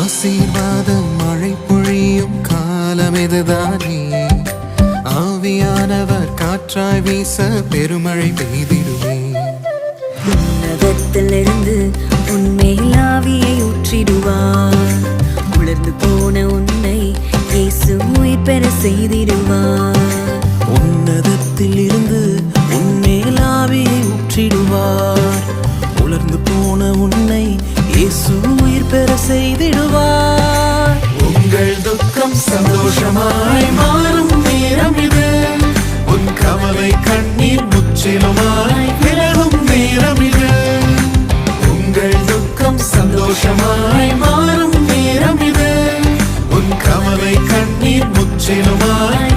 ஆசீர்வாதம் மழை பொழியும் காலம் இதுதானே. ஆவியானவர் காற்றாய் வீச பெருமழை பெய்திடுமே. உன்னதத்திலிருந்து உன்மேல் ஆவியை ஊற்றிடுவார். உலர்ந்து போன உன்னை இயேசு உயிர் பெற செய்திடுவார். உன்னதத்தில் பெற செய்திடுவார். உங்கள் துக்கம் சந்தோஷமாய் மாறும் நேரம் இது. உன் கவலை கண்ணீர் முற்றிலுமாய் விலகும் நேரம் இது. உங்கள் துக்கம் சந்தோஷமாய் மாறும் நேரம் இது. உன் கவலை கண்ணீர் முற்றிலுமாய்